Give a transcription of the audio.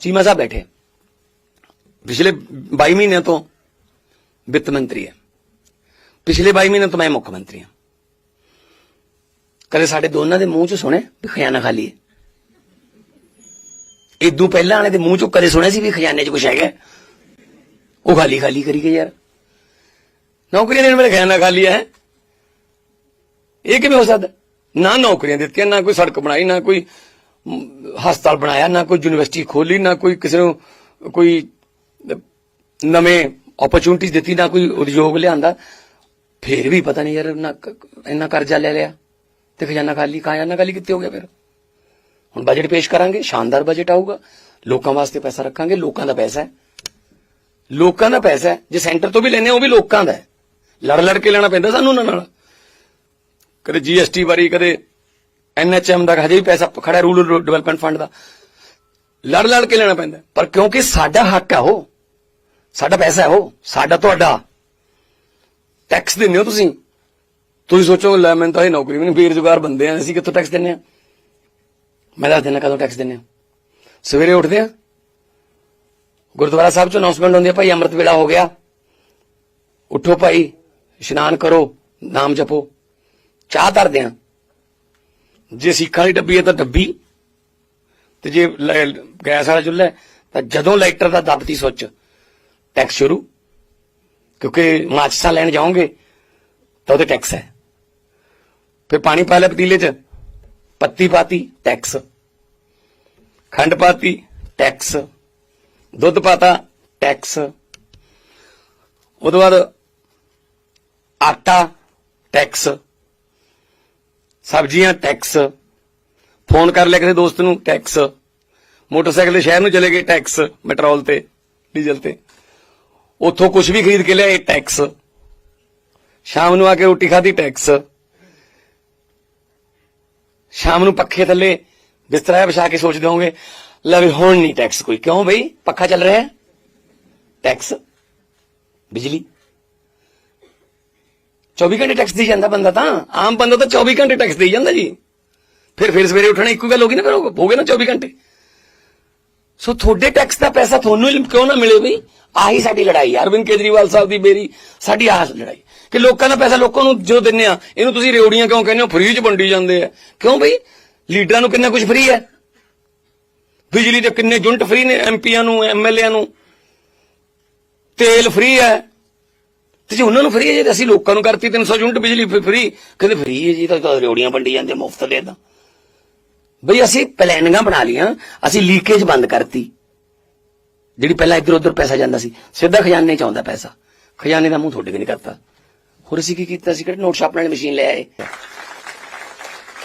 ਚੀਮਾ ਸਾਹਿਬ ਬੈਠੇ। ਪਿਛਲੇ 22 ਮਹੀਨਿਆਂ ਤੋਂ ਵਿੱਤ ਮੰਤਰੀ ਹੈ। ਪਿਛਲੇ 22 ਮਹੀਨਿਆਂ ਤੋਂ ਮੈਂ ਮੁੱਖ ਮੰਤਰੀ ਹਾਂ। ਕਦੇ ਸਾਡੇ ਦੋਨਾਂ ਦੇ ਮੂੰਹ ਚ ਸੁਣੇ ਵੀ ਖਜ਼ਾਨਾ ਖਾਲੀ ਹੈ? ਇਦੋਂ ਪਹਿਲਾਂ ਵਾਲੇ ਦੇ ਮੂੰਹ ਚੋਂ ਕਦੇ ਸੁਣਿਆ ਸੀ ਵੀ ਖਜ਼ਾਨੇ 'ਚ ਕੁਝ ਹੈਗਾ ਉਹ ਖਾਲੀ ਖਾਲੀ ਕਰੀ ਗਏ ਯਾਰ। ਨੌਕਰੀਆਂ ਦੇਣ ਵੇਲੇ ਖਜ਼ਾਨਾ ਖਾਲੀ ਹੈ। ਇਹ ਕਿਵੇਂ ਹੋ ਸਕਦਾ? ਨਾ ਨੌਕਰੀਆਂ ਦਿੱਤੀਆਂ, ਨਾ ਕੋਈ ਸੜਕ ਬਣਾਈ, ਨਾ ਕੋਈ ਹਸਪਤਾਲ ਬਣਾਇਆ, ਨਾ ਕੋਈ ਯੂਨੀਵਰਸਿਟੀ ਖੋਲੀ, ਨਾ ਕੋਈ ਕਿਸੇ ਨੂੰ ਕੋਈ ਨਵੇਂ ਓਪਰਚੁਨਿਟੀਜ਼ ਦਿੱਤੀ, ਨਾ ਕੋਈ ਉਦਯੋਗ ਲਿਆਂਦਾ। ਫੇਰ ਵੀ ਪਤਾ ਨਹੀਂ ਯਾਰ ਨਾ ਇੰਨਾ ਕਰਜ਼ਾ ਲੈ ਲਿਆ ਤੇ ਖਜ਼ਾਨਾ ਖਾਲੀ ਖਜ਼ਾਨਾ ਖਾਲੀ ਕਿੱਥੇ ਹੋ ਗਿਆ ਫਿਰ? ਹੁਣ ਬਜਟ ਪੇਸ਼ ਕਰਾਂਗੇ, ਸ਼ਾਨਦਾਰ ਬਜਟ ਆਊਗਾ। ਲੋਕਾਂ ਵਾਸਤੇ ਪੈਸਾ ਰੱਖਾਂਗੇ, ਲੋਕਾਂ ਦਾ ਪੈਸਾ ਹੈ। ਲੋਕਾਂ ਦਾ ਪੈਸਾ ਹੈ, ਜੇ ਸੈਂਟਰ ਤੋਂ ਵੀ ਲੈਨੇ ਉਹ ਵੀ ਲੋਕਾਂ ਦਾ ਲੜ ਲੜ ਕੇ ਲੈਣਾ ਪੈਂਦਾ ਸਾਨੂੰ ਉਹਨਾਂ ਨਾਲ। ਕਦੇ ਜੀਐਸਟੀ ਬਾਰੇ ਕਦੇ ਐਨਐਚਐਮ ਦਾ ਹਜੇ ਵੀ ਪੈਸਾ ਖੜਾ ਰੂਰਲ ਡਿਵੈਲਪਮੈਂਟ ਫੰਡ ਦਾ। ਲੜ ਲੜ ਕੇ ਲੈਣਾ ਪੈਂਦਾ। ਪਰ ਕਿਉਂਕਿ ਸਾਡਾ ਹੱਕ ਹੈ ਉਹ, ਸਾਡਾ ਪੈਸਾ ਹੈ ਉਹ, ਸਾਡਾ ਤੁਹਾਡਾ। ਟੈਕਸ ਦਿੰਦੇ ਹੋ ਤੁਸੀਂ। ਤੁਸੀਂ ਸੋਚੋ, ਲੈ ਮੈਨੂੰ ਤਾਂ ਇਹ ਨੌਕਰੀ ਵੀ ਨਹੀਂ, ਬੇਰੁਜ਼ਗਾਰ ਬੰਦੇ ਆ, ਅਸੀਂ ਕਿੱਥੋਂ ਟੈਕਸ ਦਿੰਨੇ ਆ? ਮੈਂ ਦੱਸ ਦਿੰਦਾ ਕਦੋਂ ਟੈਕਸ ਦਿੰਨੇ ਆ। ਸਵੇਰੇ ਉੱਠਦੇ ਆ। ਗੁਰਦੁਆਰਾ ਸਾਹਿਬ ਚ ਅਨਾਉਂਸਮੈਂਟ ਹੁੰਦੀ ਹੈ ਭਾਈ ਅੰਮ੍ਰਿਤ ਵੇਲਾ ਹੋ ਗਿਆ। ਉਠੋ ਭਾਈ, ਇਸ਼ਨਾਨ ਕਰੋ, ਨਾਮ ਜਪੋ। ਚਾਹ ਧਰਦੇ ਆ। ਜੇ ਸੀਖਾਂ ਵਾਲੀ ਡੱਬੀ ਹੈ ਤਾਂ ਡੱਬੀ, ਤੇ ਜੇ ਗੈਸ ਵਾਲਾ ਚੁੱਲ੍ਹਾ ਤਾਂ ਜਦੋਂ ਲਾਈਟਰ ਦਾ ਦੱਬਤੀ ਸੁੱਚ, ਟੈਕਸ ਸ਼ੁਰੂ। ਕਿਉਂਕਿ ਮਾਚਸਾ ਲੈਣ ਜਾਓਗੇ, ਤਾਂ ਉਹਦੇ ਟੈਕਸ ਹੈ। ਫਿਰ ਪਾਣੀ ਪਾ ਲਿਆ ਪਤੀਲੇ 'ਚ, ਪੱਤੀ ਪਾਤੀ, ਟੈਕਸ। ਖੰਡ ਪਾਤੀ, ਟੈਕਸ। ਦੁੱਧ ਪਾਤਾ, ਟੈਕਸ। ਉਹ ਤੋਂ ਬਾਅਦ ਆਟਾ, ਟੈਕਸ। ਸਬਜ਼ੀਆਂ ਟੈਕਸ ਫੋਨ ਕਰ ਲਿਆ ਕਿਸੇ ਦੋਸਤ ਨੂੰ ਟੈਕਸ ਮੋਟਰਸਾਈਕਲ ਦੇ ਸ਼ਹਿਰ ਨੂੰ ਚਲੇ ਗਏ ਟੈਕਸ ਪੈਟਰੋਲ ਤੇ, ਡੀਜ਼ਲ ਤੇ। ਉੱਥੋਂ ਕੁਝ ਵੀ ਖਰੀਦ ਕੇ ਲਿਆਏ ਟੈਕਸ ਸ਼ਾਮ ਨੂੰ ਆ ਕੇ ਰੋਟੀ ਖਾਧੀ ਟੈਕਸ ਸ਼ਾਮ ਨੂੰ ਪੱਖੇ ਥੱਲੇ ਬਿਸਤਰਾ ਵਿਛਾ ਕੇ ਸੋਚਦੇ ਹੋਵੋਗੇ, ਲੈ ਵੀ ਹੁਣ ਨਹੀਂ ਟੈਕਸ ਕੋਈ। ਕਿਉਂ ਬਈ? ਪੱਖਾ ਚੱਲ ਰਿਹਾ ਹੈ? ਟੈਕਸ ਬਿਜਲੀ। 24 ਘੰਟੇ ਟੈਕਸ ਦੇ ਜਾਂਦਾ ਬੰਦਾ ਤਾਂ। ਆਮ ਬੰਦਾ ਤਾਂ 24 ਘੰਟੇ ਟੈਕਸ ਦੇਈ ਜਾਂਦਾ ਜੀ। ਫਿਰ ਫਿਰ ਸਵੇਰੇ ਉੱਠਣਾ ਇੱਕੋ ਗੱਲ ਹੋ ਗਈ ਨਾ ਫਿਰ ਹੋ ਹੋ ਗਏ ਨਾ 24 ਘੰਟੇ। ਸੋ ਤੁਹਾਡੇ ਟੈਕਸ ਦਾ ਪੈਸਾ ਤੁਹਾਨੂੰ ਕਿਉਂ ਨਾ ਮਿਲੇ ਬਈ? ਆਹੀ ਸਾਡੀ ਲੜਾਈ ਅਰਵਿੰਦ ਕੇਜਰੀਵਾਲ ਸਾਹਿਬ ਦੀ ਮੇਰੀ ਸਾਡੀ ਆਹ ਲੜਾਈ। ਕਿ ਲੋਕਾਂ ਦਾ ਪੈਸਾ ਲੋਕਾਂ ਨੂੰ ਜੋ ਦਿੰਨੇ ਆ, ਇਹਨੂੰ ਤੁਸੀਂ ਰੇਉੜੀਆਂ ਕਿਉਂ ਕਹਿੰਦੇ ਹੋ? ਫ੍ਰੀ ਚ ਵੰਡੀ ਜਾਂਦੇ ਆ। ਕਿਉਂ ਬਈ? ਲੀਡਰਾਂ ਨੂੰ ਕਿੰਨਾ ਕੁਝ ਫ੍ਰੀ ਹੈ? ਬਿਜਲੀ ਦੇ ਕਿੰਨੇ ਯੂਨਿਟ ਫ੍ਰੀ ਨੇ? ਐਮਪੀਆਂ ਨੂੰ ਐਮਐਲਏਆਂ ਨੂੰ। ਤੇਲ ਫ੍ਰੀ ਹੈ। ਤੇ ਜੇ ਉਹਨਾਂ ਨੂੰ ਫ੍ਰੀ ਹੈ ਜੇ ਅਸੀਂ ਲੋਕਾਂ ਨੂੰ ਕਰਤੀ 300 ਯੂਨਿਟ ਬਿਜਲੀ ਫ੍ਰੀ ਕਹਿੰਦੇ ਫ੍ਰੀ ਹੈ ਜੀ, ਤਾਂ ਤਾਂ ਵੰਡੀ ਜਾਂਦੇ, ਮੁਫਤ ਦੇ ਤਾਂ ਬਈ ਅਸੀਂ ਪਲੈਨਿੰਗਾਂ ਬਣਾ ਲੀਆਂ ਅਸੀਂ ਲੀਕੇਜ ਬੰਦ ਕਰਤੀ। ਜਿਹੜੀ ਪਹਿਲਾਂ ਇੱਧਰ ਉੱਧਰ ਪੈਸਾ ਜਾਂਦਾ ਸੀ, ਸਿੱਧਾ ਖਜ਼ਾਨੇ ਚ ਆਉਂਦਾ ਪੈਸਾ। ਖਜ਼ਾਨੇ ਦਾ ਮੂੰਹ ਤੁਹਾਡੇ ਵੀ ਨਹੀਂ ਕਰਤਾ। ਹੋਰ ਅਸੀਂ ਕੀ ਕੀਤਾ ਸੀ? ਕਿਹੜੇ ਨੋਟ ਛਾਪਣ ਵਾਲੀ ਮਸ਼ੀਨ ਲੈ ਆਏ?